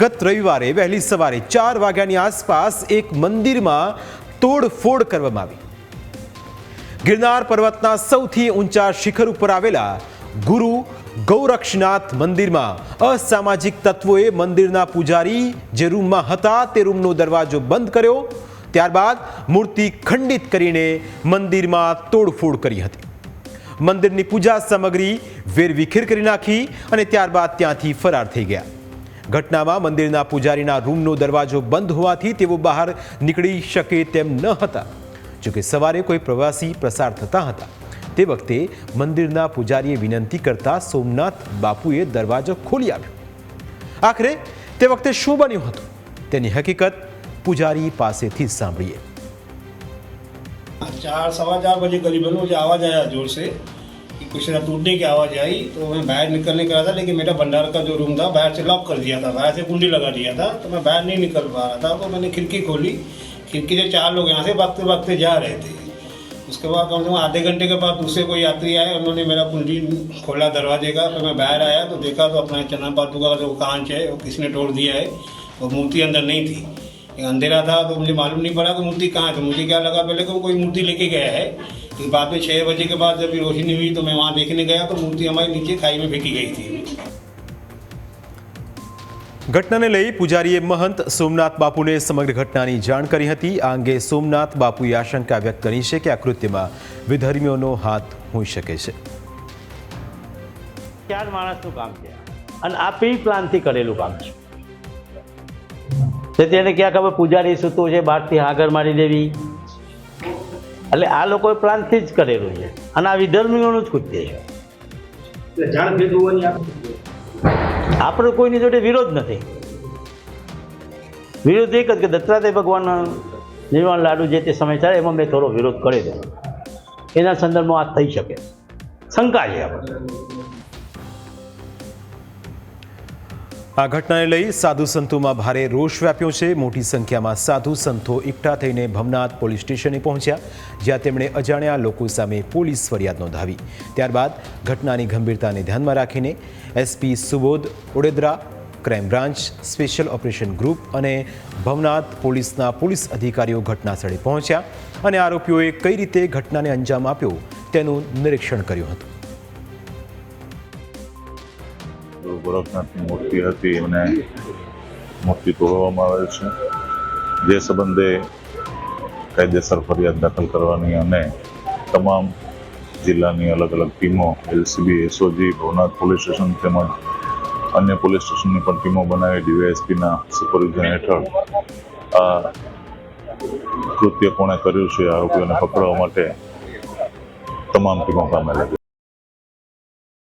ગત રવિવારે વહેલી સવારે ચાર વાગ્યાની આસપાસ એક મંદિરમાં તોડફોડ કરવામાં આવી. ગિરનાર પર્વતના સૌથી ઊંચા શિખર ઉપર આવેલા ગુરુ ગૌરક્ષનાથ મંદિરમાં અસામાજિક તત્વોએ મંદિરના પૂજારી જે રૂમમાં હતા તે રૂમનો દરવાજો બંધ કર્યો. ત્યારબાદ મૂર્તિ ખંડિત કરીને મંદિરમાં તોડફોડ કરી હતી. મંદિરની પૂજા સામગ્રી વેરવિખેર કરી નાખી અને ત્યારબાદ ત્યાંથી ફરાર થઈ ગયા. ઘટનામાં મંદિરના પૂજારીના રૂમનો દરવાજો બંધ હોવાથી તેઓ બહાર નીકળી શકે તેમ ન હતા. જોકે સવારે કોઈ પ્રવાસી પ્રસાર થતા હતા. તે વખતે મંદિરના પૂજારીએ વિનંતી કરતા સોમનાથ બાપુએ દરવાજો ખોલી આવ્યો આખરે તે વખતે શું બન્યું હતું? તેની હકીકત પૂજારી પાસેથી સાંભળીએ. ચાર, સવા ચાર બજે કરીબન મુજે આવાજ આયા જોર कि कुछ ना टूटने की आवाज़ आई तो मैं बाहर निकलने का था, लेकिन मेरा भंडार का जो रूम था, बाहर से लॉक कर दिया था, बाहर से कुंडी लगा दिया था तो मैं बाहर नहीं निकल पा रहा था। तो मैंने खिड़की खोली, खिड़की से चार लोग यहाँ से भागते भागते जा रहे थे। उसके बाद कम से कम आधे घंटे के बाद दूसरे कोई यात्री आए, उन्होंने मेरा कुंडी खोला दरवाजे का तो मैं बाहर आया तो देखा तो अपना चना पादुका का जो कांच है, वो किसने तोड़ दिया है, वो मूर्ति अंदर नहीं थी। अंधेरा था तो मुझे मालूम नहीं पड़ा कि मूर्ति कहाँ है तो मुझे क्या लगा पहले कि वो कोई मूर्ति लेके गया है। लेकिन बाद में छः बजे के बाद जब ये रोशनी हुई तो मैं वहाँ देखने गया तो मूर्ति हमारी नीचे खाई में फेंकी गई थी ઘટનાને લઈ પૂજારીએ મહંત સોમનાથ બાપુને સમગ્ર ઘટનાની જાણ કરી હતી આ અંગે સોમનાથ બાપુએ આશંકા વ્યક્ત કરી છે કે આ કૃત્યમાં વિધર્મીઓનો હાથ હોઈ શકે છે ચાર માણસનું કામ છે અને આ પ્રી પ્લાનથી કરેલું કામ છે તેથી એને ક્યાં ખબર પૂજારી સૂતું છે બહારથી આગળ મારી દેવી એટલે આ લોકોએ પ્લાનથી જ કરેલું છે. અને આ વિધર્મીઓનું જ કૃત્ય છે આપણો કોઈની જોડે વિરોધ નથી. વિરોધ એક જ કે દત્તાત્રેય ભગવાનના નિર્વાણ લાડુ જે તે સમય ચાલે એમાં મેં થોડો વિરોધ કરેલો એના સંદર્ભમાં આ થઈ શકે. શંકા છે આપણે આ ઘટનાને લઈ સાધુ સંતોમાં ભારે રોષ વ્યાપ્યો છે. મોટી સંખ્યામાં સાધુ સંતો એકઠા થઈને ભવનાથ પોલીસ સ્ટેશને પહોંચ્યા, જ્યાં તેમણે અજાણ્યા લોકો સામે પોલીસ ફરિયાદ નોંધાવી. ત્યારબાદ ઘટનાની ગંભીરતાને ધ્યાનમાં રાખીને SP Subodh Odedara, crime branch, special operation group અને ભવનાથ પોલીસના પોલીસ અધિકારીઓ ઘટનાસ્થળે પહોંચ્યા અને આરોપીઓએ કઈ રીતે ઘટનાને અંજામ આપ્યો તેનું નિરીક્ષણ કર્યું હતું. ગોરખનાથની મૂર્તિ હતી, એમને મૂર્તિ તોડવામાં આવેલ છે. જે સંબંધે કાયદેસર ફરિયાદ દાખલ કરવાની અને તમામ જિલ્લાની અલગ અલગ ટીમો, LCB, SOG, Bhavnath police station તેમજ અન્ય પોલીસ સ્ટેશનની પણ ટીમો બનાવી ડીવાયએસપીના સુપરવિઝન હેઠળ આ કૃત્ય કોણે કર્યું છે, આરોપીઓને પકડવા માટે તમામ ટીમો કામે લાગી.